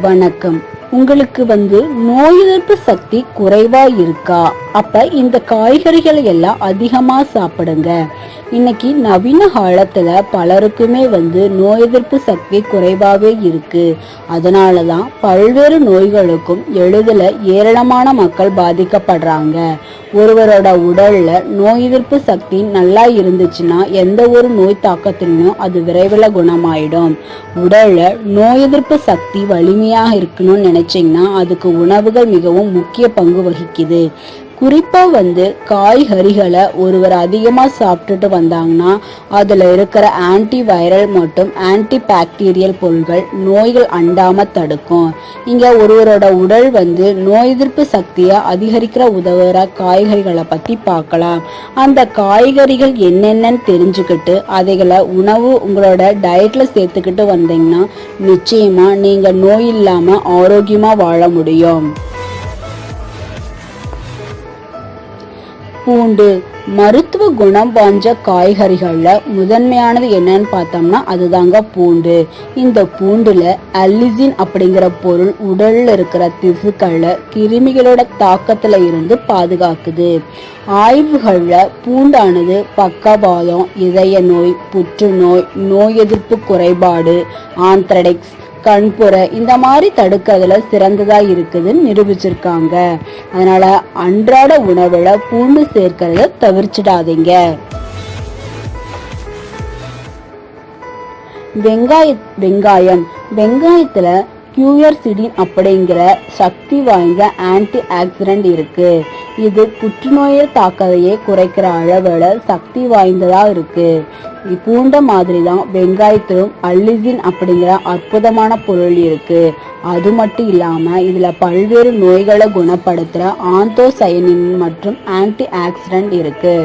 வணக்கம். உங்களுக்கு வந்து நோய் எதிர்ப்பு சக்தி குறைவா இருக்கா? அப்ப இந்த காய்கறிகளை எல்லாம் அதிகமா சாப்பிடுங்க. இன்னைக்கு நவீன காலத்துல பலருக்குமே வந்து நோய் எதிர்ப்பு சக்தி குறைவாகவே இருக்கு. அதனால தான் பல்வேறு நோய்களுக்கும் எளிதில் ஏராளமான மக்கள் பாதிக்கப்படுறாங்க. ஒருவரோட உடல்ல நோய் எதிர்ப்பு சக்தி நல்லா இருந்துச்சுன்னா எந்த ஒரு நோய் தாக்கத்திலும் அது விரைவில் குணமாயிடும். உடல்ல நோய் எதிர்ப்பு சக்தி வலிமையாக இருக்கணும்னு நினைச்சிங்கன்னா அதுக்கு உணவுகள் மிகவும் முக்கிய பங்கு வகிக்குது. குறிப்பா வந்து காய்கறிகளை ஒருவர் அதிகமா சாப்பிட்டுட்டு வந்தாங்கன்னா அதுல இருக்கிற ஆன்டி வைரல் மற்றும் ஆன்டி பாக்டீரியல் பொருள்கள் நோய்கள் அண்டாம தடுக்கும். இங்க ஒருவரோட உடல் வந்து நோய் எதிர்ப்பு சக்தியை அதிகரிக்கிற உதவுற காய்கறிகளை பத்தி பார்க்கலாம். அந்த காய்கறிகள் என்னென்னு தெரிஞ்சுக்கிட்டு அதைகளை உணவு உங்களோட டயட்ல சேர்த்துக்கிட்டு வந்தீங்கன்னா நிச்சயமா நீங்க நோய் இல்லாம ஆரோக்கியமா வாழ முடியும். பூண்டு. மருத்துவ குணம் வாஞ்ச காய்கறிகளில் முதன்மையானது என்னன்னு பார்த்தோம்னா அதுதாங்க பூண்டு. இந்த பூண்டுல அல்லிசின் அப்படிங்கிற பொருள் உடல்ல இருக்கிற திசுக்களை கிருமிகளோட தாக்கத்துல இருந்து பாதுகாக்குது. ஆய்வுகளில் பூண்டானது பக்கவாதம் இதய நோய் புற்றுநோய் நோய் எதிர்ப்பு குறைபாடு ஆந்த்ரடிக்ஸ் கண்புற இந்த மாதிரி தடுக்கிறதுல சிறந்ததா இருக்குதுன்னு நிரூபிச்சிருக்காங்க. அதனால அன்றாட உணவுல பூண்டு சேர்க்கறத தவிர்ச்சிடாதீங்க. வெங்காய வெங்காயம். வெங்காயத்துல கியூஆர்சிடின் அப்படிங்கிற சக்தி வாய்ந்த ஆன்டி ஆக்சிடென்ட் இருக்கு. இது புற்றுநோயை தாக்கதையே குறைக்கிற அளவில் சக்தி வாய்ந்ததா இருக்கு. பூண்ட மாதிரி தான் வெங்காயத்திலும் அல்லிசின் அப்படிங்கிற அற்புதமான பொருள் இருக்கு. அது மட்டும் இல்லாம இதுல பல்வேறு நோய்களை குணப்படுத்துற ஆந்தோசயனின் மற்றும் ஆன்டி ஆக்சிடென்ட் இருக்கு.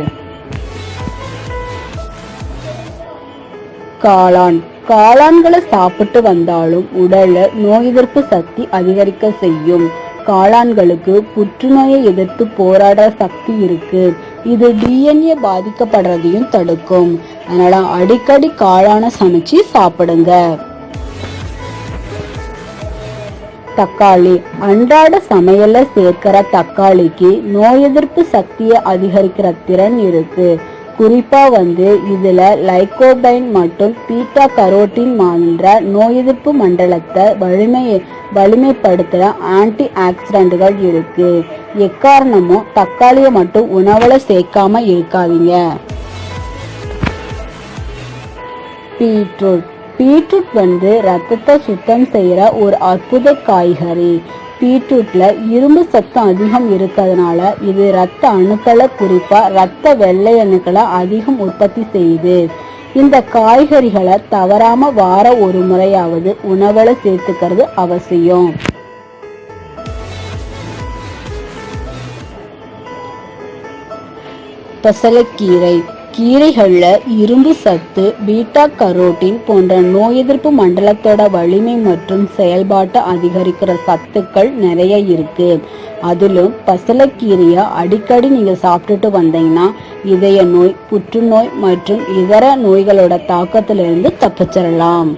காளான். காளான்களை சாப்பிட்டு வந்தாலும் உடல்ல நோய் எதிர்ப்பு சக்தி அதிகரிக்க செய்யும். காளான்களுக்கு புற்றுநோயை எதிர்த்து போராடுற சக்தி இருக்கு. இது டிஎன்ஏ பாதிக்கப்படுறதையும் தடுக்கும். அதனால அடிக்கடி காளான சமைச்சு சாப்பிடுங்க. தக்காளி. அன்றாட சமையல்ல சேர்க்கிற தக்காளிக்கு நோய் எதிர்ப்பு சக்தியை அதிகரிக்கிற திறன் இருக்கு. குறிப்பா வந்து இதுல லைகோபைன் மற்றும் பீட்டா கரோட்டின் மான்ற நோய் எதிர்ப்பு மண்டலத்தை வலிமை வலிமைப்படுத்துற ஆன்டி ஆக்சிடென்ட்கள் இருக்கு. எக்காரணமும் தக்காளியை மட்டும் உணவில் சேர்க்காம இருக்காதீங்க. பீட்ரூட். பீட்ரூட் வந்து ரத்தத்தை சுத்தம் செய்யற ஒரு அற்புத காய்கறி. பீட்ரூட்ல இரும்பு சத்தம் அதிகம் இருக்கிறதுனால இது ரத்த அணுக்களை குறிப்பா ரத்த வெள்ளை அணுக்களை அதிகம் உற்பத்தி செய்யுது. இந்த காய்கறிகளை தவறாம வார ஒரு முறையாவது உணவுல சேர்த்துக்கிறது அவசியம். பசலைக்கீரை. கீரைகளில் இரும்பு சத்து பீட்டா கரோட்டின் போன்ற நோய் எதிர்ப்பு மண்டலத்தோட வலிமை மற்றும் செயல்பாட்டை அதிகரிக்கிற சத்துக்கள் நிறைய இருக்கு. அதிலும் பசலைக்கீரையை அடிக்கடி நீங்கள் சாப்பிட்டுட்டு வந்தீங்கன்னா இதய நோய் புற்றுநோய் மற்றும் இதர நோய்களோட தாக்கத்திலிருந்து தப்பிச்சிடலாம்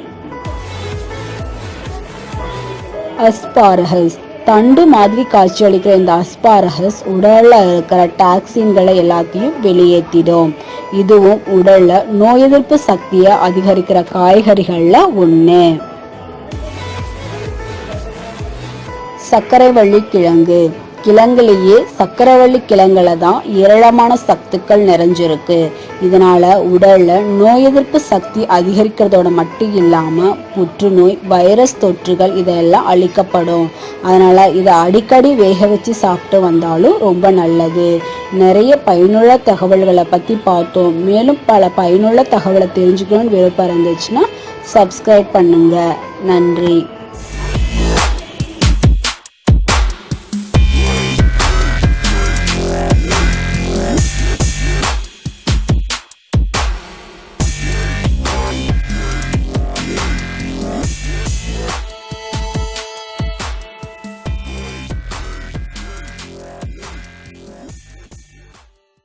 அஸ்பாரகஸ் தண்டு மாதிரி காட்சியளிக்கிற இந்த அஸ்பாரகஸ் உடலில் இருக்கிற டாக்ஸின்களை எல்லாத்தையும் வெளியேற்றிடும் இதுவும் உடலில் நோய் எதிர்ப்பு சக்தியை அதிகரிக்கிற காய்கறிகளில் ஒன்று சர்க்கரை வள்ளி கிழங்கு கிழங்குலேயே சக்கரவள்ளி கிழங்குல தான் ஏராளமான சத்துக்கள் நிறைஞ்சிருக்கு. இதனால உடல்ல நோய் எதிர்ப்பு சக்தி அதிகரிக்கிறதோட மட்டும் இல்லாம புற்றுநோய் வைரஸ் தொற்றுகள் இதெல்லாம் அழிக்கப்படும். அதனால இதை அடிக்கடி வேக வச்சு சாப்பிட்டு வந்தாலும் ரொம்ப நல்லது. நிறைய பயனுள்ள தகவல்களை பத்தி பார்த்தோம். மேலும் பல பயனுள்ள தகவலை தெரிஞ்சுக்கணும்னு விருப்பம் இருந்துச்சுன்னா சப்ஸ்கிரைப் பண்ணுங்க. நன்றி.